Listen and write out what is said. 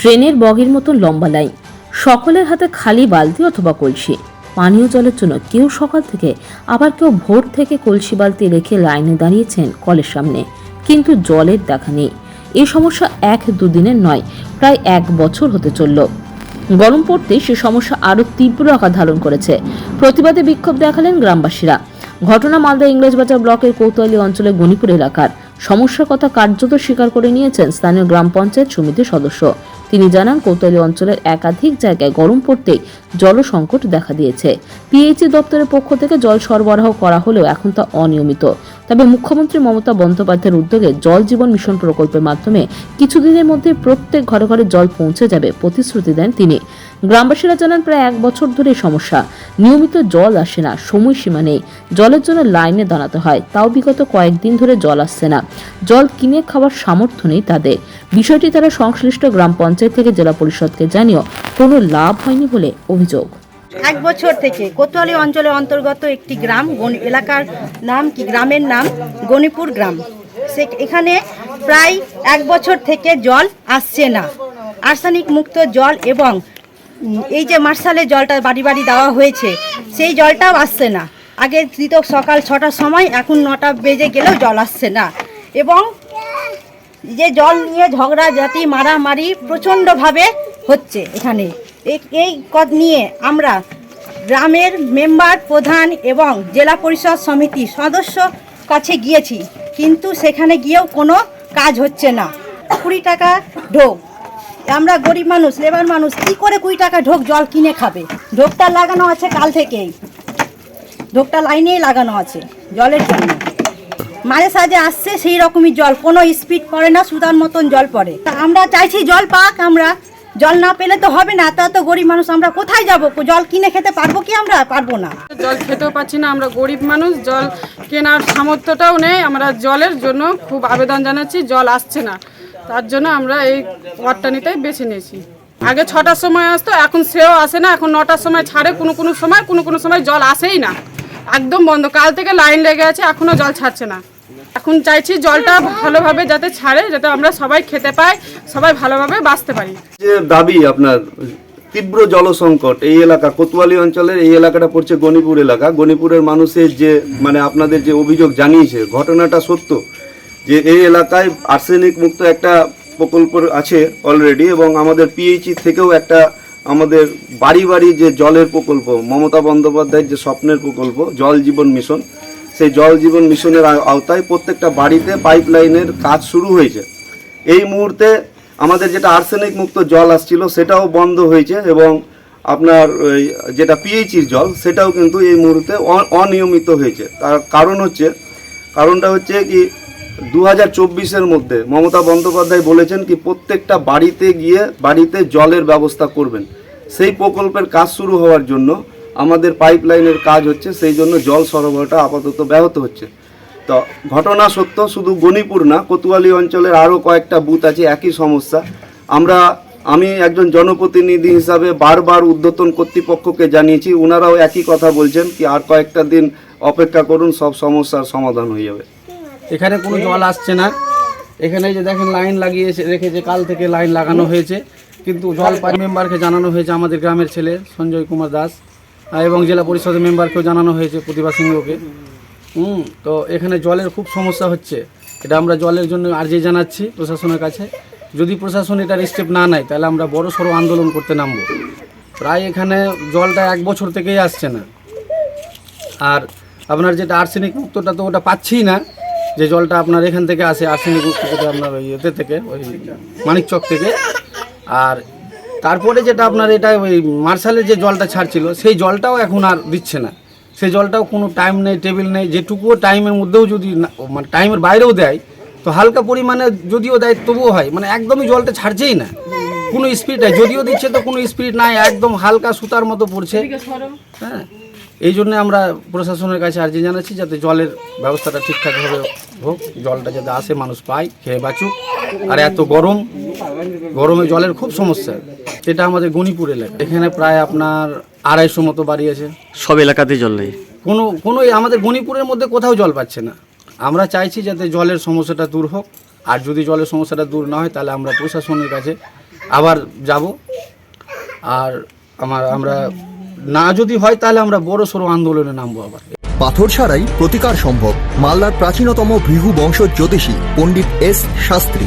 ট্রেনের বগির মতো লম্বা লাইন সকলের হাতে খালি বালতি অথবা কলসি। পানীয় জলের জন্য কেউ সকাল থেকে, আবার কেউ ভোর থেকে কলসি বালতি রেখে লাইনে দাঁড়িয়েছেন কলের সামনে। কিন্তু জলের দেখা নেই। এই সমস্যা এক দুদিনের নয়, প্রায় এক বছর হতে চলল। গরম পড়তে সে সমস্যা আরও তীব্র আকার ধারণ করেছে। প্রতিবাদে বিক্ষোভ দেখালেন গ্রামবাসীরা। ঘটনা মালদা ইংরেজবাজার ব্লকের কৌতোয়ালি অঞ্চলের গণিপুর এলাকার। সমস্যার কথা কার্যত স্বীকার করে নিয়েছেন স্থানীয় গ্রাম পঞ্চায়েত সমিতির সদস্য। তিনি জানান কোতালি অঞ্চলের একাধিক জায়গায় গরম পড়তেই জল সংকট দেখা দিয়েছে। পিএইচি দপ্তরের পক্ষ থেকে জল সরবরাহ করা হলেও এখন তা অনিয়মিত। তবে মুখ্যমন্ত্রী মমতা বন্দ্যোপাধ্যায়ের উদ্যোগে জল জীবন মিশন প্রকল্পের মাধ্যমে কিছুদিনের মধ্যে প্রত্যেক ঘরে ঘরে জল পৌঁছে যাবে প্রতিশ্রুতি দেন তিনি। গ্রামবাসীরা জানান, প্রায় এক বছর ধরে সমস্যা। নিয়মিত জল আসে না, সময়সীমা নেই। জলের জন্য লাইনে দাঁড়াতে হয়। তাও বিগত কয়েকদিন ধরে জল আসছে না। জল কিনে খাওয়ার সামর্থ্য নেই তাদের। বিষয়টি তারা সংশ্লিষ্ট গ্রাম পঞ্চায়েত থেকে জেলা পরিষদকে জানিয়েও কোনো লাভ হয়নি বলে অভিযোগ। এক বছর থেকে কোতোয়ালি অঞ্চলের অন্তর্গত একটি গ্রাম এলাকার নাম কি? গ্রামের নাম গণিপুর গ্রাম। সে এখানে প্রায় এক বছর থেকে জল আসছে না। আর্সেনিক মুক্ত জল এবং এই যে মার্শালের জলটা বাড়ি বাড়ি দেওয়া হয়েছে, সেই জলটাও আসছে না। আগে দিত সকাল ছটার সময়, এখন নটা বেজে গেলেও জল আসছে না। এবং যে জল নিয়ে ঝগড়া জাতি মারামারি প্রচণ্ডভাবে হচ্ছে এখানে। এই- কদ নিয়ে আমরা গ্রামের মেম্বার, প্রধান এবং জেলা পরিষদ সমিতি সদস্য কাছে গিয়েছি, কিন্তু সেখানে গিয়েও কোনো কাজ হচ্ছে না। কুড়ি টাকা ঢোক। আমরা গরিব মানুষ, লেবার মানুষ, কী করে কুড়ি টাকা ঢোক জল কিনে খাবে? ঢোকটা লাগানো আছে কাল থেকেই। ঢোকটা লাইনেই লাগানো আছে জলের জন্য। মাঝে সাঝে আসছে সেই রকমই জল, কোনো স্পিড পড়ে না, সুদার মতন জল পড়ে। তা আমরা চাইছি জল পাক, আমরা জল না পেলে তো হবে না, তা তো গরিব মানুষ, আমরা কোথায় যাব? জল কিনে খেতে পারব কি আমরা? পারব না। জল খেতেও পাচ্ছি না, আমরা গরিব মানুষ, জল কেনার সামর্থ্যটাও নেই, আমরা জলের জন্য খুব আবেদন জানাচ্ছি, জল আসছে না। তার জন্য আমরা এই নিতেই বেছে নিয়েছি। আগে ছটার সময় আসতো, এখন সেও আসে না, এখন নটার সময় ছাড়ে, কোনো কোনো সময়, কোনো কোনো সময় জল আসেই না। একদম বন্ধ, কাল থেকে লাইন লেগে আছে, এখনও জল ছাড়ছে না। এখন চাইছি জলটা ভালোভাবে যাতে ছাড়ে, যাতে আমরা সবাই খেতে পাই, সবাই ভালোভাবে বাঁচতে পারি। যে দাবি আপনার, তীব্র জলসংকট এই এলাকা, কোতোয়ালি অঞ্চলের এই এলাকাটা পড়ছে গণিপুর এলাকা। গণিপুরের মানুষের যে মানে আপনাদের যে অভিযোগ জানিয়েছে, ঘটনাটা সত্য যে এই এলাকায় আর্সেনিক মুক্ত একটা প্রকল্প আছে অলরেডি এবং আমাদের পিএইচি থেকেও একটা আমাদের বাড়ি বাড়ি যে জলের প্রকল্প, মমতা বন্দ্যোপাধ্যায়ের যে স্বপ্নের প্রকল্প, জল জীবন মিশন সেই জল জীবন মিশনের আওতায় প্রত্যেকটা বাড়িতে পাইপ লাইনের কাজ শুরু হয়েছে। এই মুহূর্তে আমাদের যেটা আর্সেনিক মুক্ত জল আসছিল সেটাও বন্ধ হয়েছে এবং আপনার যেটা পিএইচির জল সেটাও কিন্তু এই মুহূর্তে অনিয়মিত হয়েছে। তার কারণ হচ্ছে, কারণটা হচ্ছে কি দু হাজার মধ্যে মমতা বন্দ্যোপাধ্যায় বলেছেন কি প্রত্যেকটা বাড়িতে গিয়ে বাড়িতে জলের ব্যবস্থা করবেন। সেই প্রকল্পের কাজ শুরু হওয়ার জন্য আমাদের পাইপ লাইনের কাজ হচ্ছে, সেই জন্য জল সরবরাহটা আপাতত ব্যাহত হচ্ছে। তো ঘটনা সত্য, শুধু গণিপুর না, কোতোয়ালি অঞ্চলের আরও কয়েকটা বুথ আছে, একই সমস্যা। আমরা, আমি একজন জনপ্রতিনিধি হিসাবে বারবার উদ্যতন কর্তৃপক্ষকে জানিয়েছি ওনারাও একই কথা বলছেন কি আর কয়েকটা দিন অপেক্ষা করুন, সব সমস্যার সমাধান হয়ে যাবে। এখানে কোনো জল আসছে না। এখানে যে দেখেন, লাইন লাগিয়েছে, রেখেছে, কাল থেকে লাইন লাগানো হয়েছে। কিন্তু জল মেম্বারকে জানানো হয়েছে আমাদের গ্রামের ছেলে সঞ্জয় কুমার দাস। এবং জেলা পরিষদের মেম্বারকেও জানানো হয়েছে প্রতিভা সিংহকে। হুম, তো এখানে জলের খুব সমস্যা হচ্ছে। এটা আমরা জলের জন্য আর্জি জানাচ্ছি প্রশাসনের কাছে। যদি প্রশাসন এটার স্টেপ না নেয়, তাহলে আমরা বড় সড়ো আন্দোলন করতে নামবো। প্রায় এখানে জলটা এক বছর থেকেই আসছে না। আর আপনার যেটা আর্সেনিক মুক্তটা তো ওটা পাচ্ছিই না। যে জলটা আপনার এখান থেকে আসে আর্সেনিক মুক্ত আপনার ওই ইয়েতে থেকে, ওই মানিকচক থেকে। আর তারপরে যেটা আপনার এটা ওই মার্শালের যে জলটা ছাড়ছিল সেই জলটাও এখন আর দিচ্ছে না। সেই জলটাও কোনো টাইম নেই টেবিল নেই যেটুকুও টাইমের মধ্যেও যদি মানে টাইমের বাইরেও দেয় তো হালকা পরিমাণে যদিও দেয় তবুও হয়। মানে একদমই জলটা ছাড়ছেই না। কোনো স্পিড নাই। যদিও দিচ্ছে তো কোনো স্পিড নাই একদম হালকা সুতার মতো পড়ছে। হ্যাঁ। এই জন্য আমরা প্রশাসনের কাছে আর্জি জানাচ্ছি যাতে জলের ব্যবস্থাটা ঠিকঠাকভাবে হোক জলটা যাতে আসে মানুষ পায় খেয়ে বাঁচুক। আর এত গরম গরমে জলের খুব সমস্যা। এটা আমাদের গণিপুর এলাকা। এখানে প্রায় আপনার আড়াইশো মতো বাড়ি আছে। সব এলাকাতে জল নেই। কোনো কোনো আমাদের গণিপুরের মধ্যে কোথাও জল পাচ্ছে না। আমরা চাইছি যাতে জলের সমস্যাটা দূর হোক। আর যদি জলের সমস্যাটা দূর না হয় তাহলে আমরা প্রশাসনের কাছে আবার যাব। আর আমার আমরা না যদি হয় তাহলে আমরা বড় সড়ো আন্দোলনে নামবো আবার। পাথর ছাড়াই প্রতিকার সম্ভব। মালদার প্রাচীনতম ভৃগু বংশ জ্যোতিষী পণ্ডিত এস শাস্ত্রী।